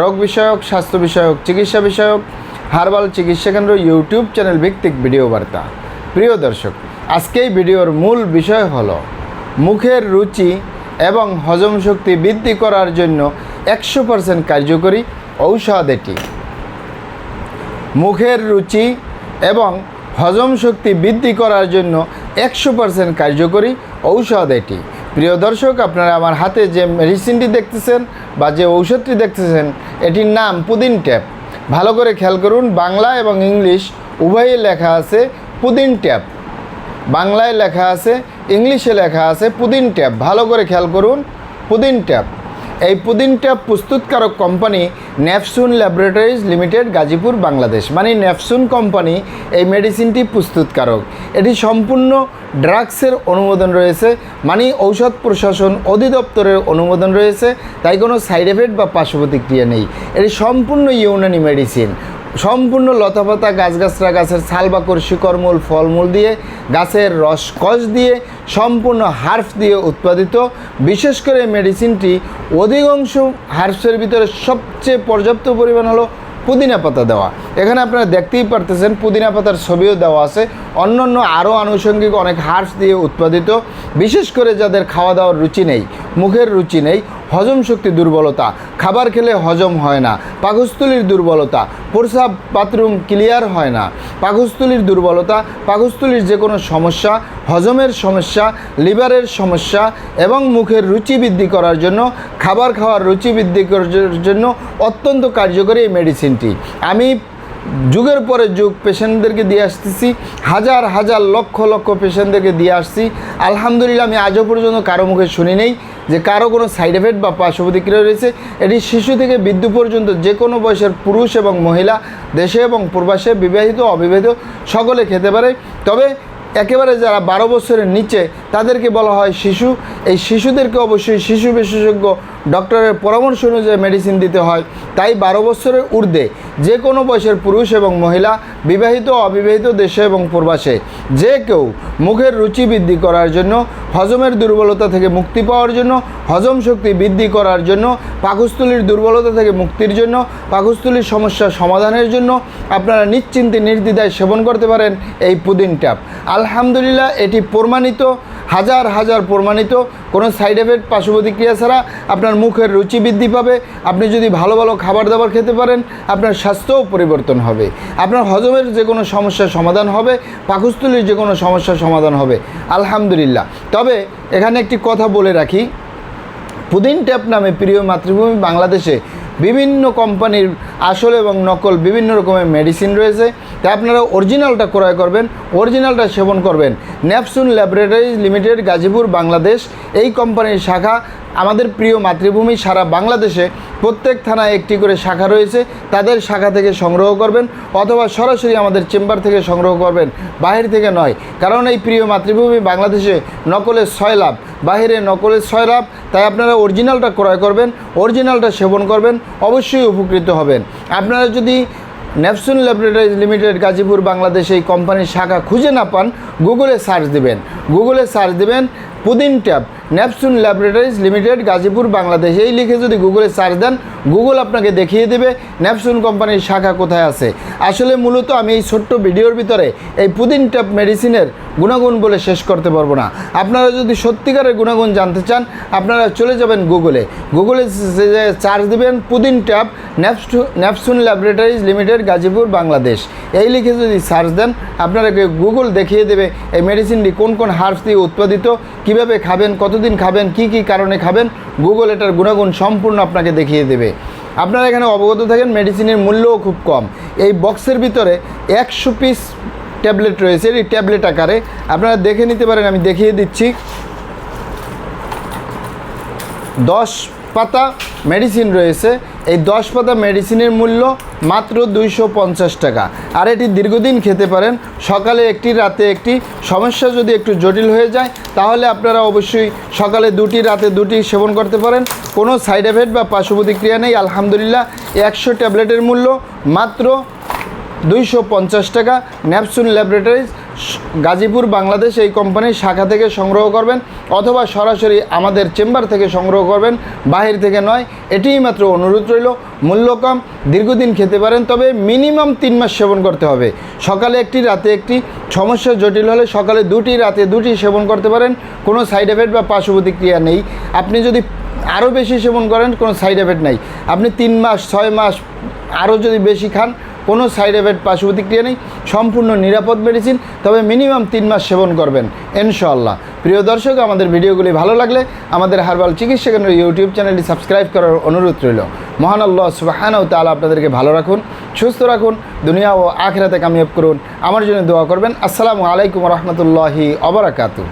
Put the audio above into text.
রোগ বিষয়ক, স্বাস্থ্য বিষয়ক, চিকিৎসা বিষয়ক, হারবাল চিকিৎসা কেন্দ্র, ইউটিউব চ্যানেল ভিত্তিক ভিডিও বার্তা। প্রিয় দর্শক আজকে এই ভিডিওর মূল বিষয় হল মুখের রুচি এবং হজম শক্তি বৃদ্ধি করার জন্য একশো পার্সেন্ট কার্যকরী ঔষধ এটি। মুখের রুচি এবং হজম শক্তি বৃদ্ধি করার জন্য একশো পার্সেন্ট কার্যকরী ঔষধ এটি। প্রিয় দর্শক, আপনারা আমার হাতে যে মেডিসিনটি দেখতেছেন বা যে ঔষধটি দেখতেছেন, এটির নাম পুদিন ট্যাপ। ভালো করে খেয়াল করুন, বাংলা এবং ইংলিশ উভয়ে লেখা আছে পুদিন ট্যাপ। বাংলায় লেখা আছে, ইংলিশে লেখা আছে পুদিন ট্যাপ। ভালো করে খেয়াল করুন, পুদিন ট্যাপ। এই পুদিনটা প্রস্তুতকারক company Napsun laboratories limited Gazipur, Bangladesh. মানে ন্যাপসুন কোম্পানি এই মেডিসিনটি প্রস্তুতকারক। এটি সম্পূর্ণ ড্রাগসের অনুমোদন রয়েছে। মানে ঔষধ প্রশাসন অধিদপ্তরের অনুমোদন রয়েছে। তাই কোনো সাইড এফেক্ট বা পার্শ্ব প্রতিক্রিয়া নেই। এটি সম্পূর্ণ ইউনানি মেডিসিন সম্পূর্ণ লতাপাতা গাছগাছরা, গাছের ছালবাকর, শিকড়মূল, ফলমূল দিয়ে, গাছের রস কষ দিয়ে, সম্পূর্ণ হার্ফ দিয়ে উৎপাদিত। বিশেষ করে মেডিসিনটি অধিকাংশ হার্ফসের ভিতরে সবচেয়ে পর্যাপ্ত পরিমাণ হলো পুদিনা পাতা দেওয়া। এখানে আপনারা দেখতেই পারতেছেন পুদিনা পাতার ছবিও দেওয়া আছে। অন্যান্য আরও আনুষঙ্গিক অনেক হার্স দিয়ে উৎপাদিত। বিশেষ করে যাদের খাওয়া দাওয়ার রুচি নেই, মুখের রুচি নেই হজম শক্তি দুর্বলতা, খাবার খেলে হজম হয় না, পাকস্থলীর দুর্বলতা প্রসাব বাথরুম ক্লিয়ার হয় না, পাকস্থলীর দুর্বলতা, পাকস্থলীর যে কোনো সমস্যা, হজমের সমস্যা, লিভারের সমস্যা এবং মুখের রুচি বৃদ্ধি করার জন্য, খাবার খাওয়ার রুচি বৃদ্ধি করার জন্য অত্যন্ত কার্যকরী এই মেডিসিনটি আমি যুগের পরে যুগ পেশেন্টদেরকে দিয়ে আসতেছি, হাজার হাজার লক্ষ লক্ষ পেশেন্টদেরকে দিয়ে আসছি। আলহামদুলিল্লাহ আমি আজও পর্যন্ত কারও মুখে শুনি নেই। যে কারও কোনো সাইড এফেক্ট বা পার্শ্ব প্রতিক্রিয়া রয়েছে, এটি শিশু থেকে বৃদ্ধ পর্যন্ত যে কোনো বয়সের পুরুষ এবং মহিলা, দেশে এবং প্রবাসে বিবাহিত, অবিবাহিত, সকলে খেতে পারে। তবে একেবারে যারা বারো বছরের নিচে তাদেরকে বলা হয় শিশু। এই শিশুদেরকে অবশ্যই শিশু বিশেষজ্ঞ ডক্টরের পরামর্শ অনুযায়ী মেডিসিন দিতে হয়। তাই বারো বছরের ঊর্ধ্বে যে কোনো বয়সের পুরুষ এবং মহিলা, বিবাহিত অবিবাহিত দেশে এবং প্রবাসে যে কেউ মুখের রুচি বৃদ্ধি করার জন্য, হজমের দুর্বলতা থেকে মুক্তি পাওয়ার জন্য, হজম শক্তি বৃদ্ধি করার জন্য, পাকস্থলীর দুর্বলতা থেকে মুক্তির জন্য, পাকস্থলীর সমস্যার সমাধানের জন্য আপনারা নিশ্চিন্তে নির্দ্বিধায় সেবন করতে পারেন এই পুদিন ট্যাপ আলহামদুলিল্লাহ এটি প্রমাণিত। হাজার হাজার প্রমাণিত, কোনো সাইড এফেক্ট পার্শ্ব প্রতিক্রিয়া ছাড়া আপনার মুখের রুচি বৃদ্ধি পাবে। আপনি যদি ভালো ভালো খাবার দাবার খেতে পারেন, আপনার স্বাস্থ্যও পরিবর্তন হবে। আপনার হজমের যে কোনো সমস্যার সমাধান হবে, পাকস্থলীর যে কোনো সমস্যার সমাধান হবে। আলহামদুলিল্লাহ। তবে এখানে একটি কথা বলে রাখি। পুদিন ট্যাপ নামে প্রিয় মাতৃভূমি বাংলাদেশে বিভিন্ন কোম্পানির আসল এবং নকল বিভিন্ন রকমের মেডিসিন রয়েছে। তাই আপনারা অরিজিনালটা ক্রয় করবেন অরিজিনালটা সেবন করবেন। ন্যাপসুন ল্যাবরেটরিজ লিমিটেড, গাজীপুর, বাংলাদেশ, এই কোম্পানির শাখা আমাদের প্রিয় মাতৃভূমি সারা বাংলাদেশে। প্রত্যেক থানায় একটি করে শাখা রয়েছে, তাদের শাখা থেকে সংগ্রহ করবেন অথবা সরাসরি আমাদের চেম্বার থেকে সংগ্রহ করবেন, বাহির থেকে নয়। কারণ এই প্রিয় মাতৃভূমি বাংলাদেশে নকলের ছয় লাভ, বাহিরে নকলের ছয় লাভ, তাই আপনারা অরিজিনালটা ক্রয় করবেন অরিজিনালটা সেবন করবেন, অবশ্যই উপকৃত হবেন। আপনারা যদি ন্যাপসুন ল্যাবরেটরিজ লিমিটেড গাজীপুর বাংলাদেশ এই কোম্পানির শাখা খুঁজে না পান গুগলে সার্চ দিবেন। গুগলে সার্চ দিবেন, Pudin tab. Napsun laboratories limited Gazipur, Bangladesh. এই লিখে যদি গুগলে সার্চ দেন গুগল আপনাকে দেখিয়ে দেবে ন্যাপসুন কোম্পানির শাখা কোথায় আছে। আসলে মূলত আমি এই ছোট্ট ভিডিওর ভিতরে এই পুদিন ট্যাব মেডিসিনের গুণাগুণ বলে শেষ করতে পারব না। আপনারা যদি সত্যিকারের গুণাগুণ জানতে চান, আপনারা চলে যাবেন গুগলে গুগলে চার্জ দিবেন পুদিন ট্যাব ন্যাপসু ন্যাপসুন ল্যাবরেটরিজ লিমিটেড গাজীপুর, বাংলাদেশ। এই লিখে যদি সার্চ দেন আপনারা গুগল দেখিয়ে দেবে এই মেডিসিনটি কোন কোন হার্বস দিয়ে উৎপাদিত কীভাবে খাবেন, কতদিন খাবেন, কি কি কারণে খাবেন গুগল এটার গুণাগুণ সম্পূর্ণ আপনাকে দেখিয়ে দেবে। আপনারা এখানে অবগত থাকেন মেডিসিনের মূল্যও খুব কম। এই বক্সের ভিতরে একশো পিস ট্যাবলেট রয়েছে, এই ট্যাবলেট আকারে। আপনারা দেখে নিতে পারেন, আমি দেখিয়ে দিচ্ছি। দশ পাতা মেডিসিন রয়েছে। এই দশ পাতা মেডিসিনের মূল্য মাত্র দুইশো পঞ্চাশ টাকা। আর এটি দীর্ঘদিন খেতে পারেন। সকালে একটি, রাতে একটি। সমস্যা যদি একটু জটিল হয়ে যায়, তাহলে আপনারা অবশ্যই সকালে দুটি, রাতে দুটি সেবন করতে পারেন। কোনো সাইড এফেক্ট বা পার্শ্ব প্রতিক্রিয়া নেই। আলহামদুলিল্লাহ, একশো ট্যাবলেটের মূল্য মাত্র দুইশো পঞ্চাশ টাকা। ন্যাপসুন ল্যাবরেটরিজ গাজীপুর, বাংলাদেশ, এই কোম্পানির শাখা থেকে সংগ্রহ করবেন অথবা সরাসরি আমাদের চেম্বার থেকে সংগ্রহ করবেন। বাহির থেকে নয়, এটিই মাত্র অনুরোধ রইল। মূল্য কম, দীর্ঘদিন খেতে পারেন, তবে মিনিমাম তিন মাস সেবন করতে হবে। সকালে একটি, রাতে একটি সমস্যা জটিল হলে সকালে দুটি, রাতে দুটি সেবন করতে পারেন। কোনো সাইড এফেক্ট বা পার্শ্ব প্রতিক্রিয়া নেই। আপনি যদি আরও বেশি সেবন করেন, কোনো সাইড এফেক্ট নাই। আপনি তিন মাস, ছয় মাস আরও যদি বেশি খান কোনো সাইড এফেক্ট পার্শ্ব প্রতিক্রিয়া নেই, সম্পূর্ণ নিরাপদ মেডিসিন তবে মিনিমাম তিন মাস সেবন করবেন ইনশাল্লাহ প্রিয় দর্শক, আমাদের ভিডিওগুলি ভালো লাগলে আমাদের হারবাল চিকিৎসা কেন্দ্র ইউটিউব চ্যানেলটি সাবস্ক্রাইব করার অনুরোধ রইল। মহান আল্লাহ ও তালা আপনাদেরকে ভালো রাখুন, সুস্থ রাখুন, দুনিয়া ও আখেরাতে কামিয়াব করুন। আমার জন্য দোয়া করবেন। আসসালামু আলাইকুম রহমতুল্লাহি অবরাকাতু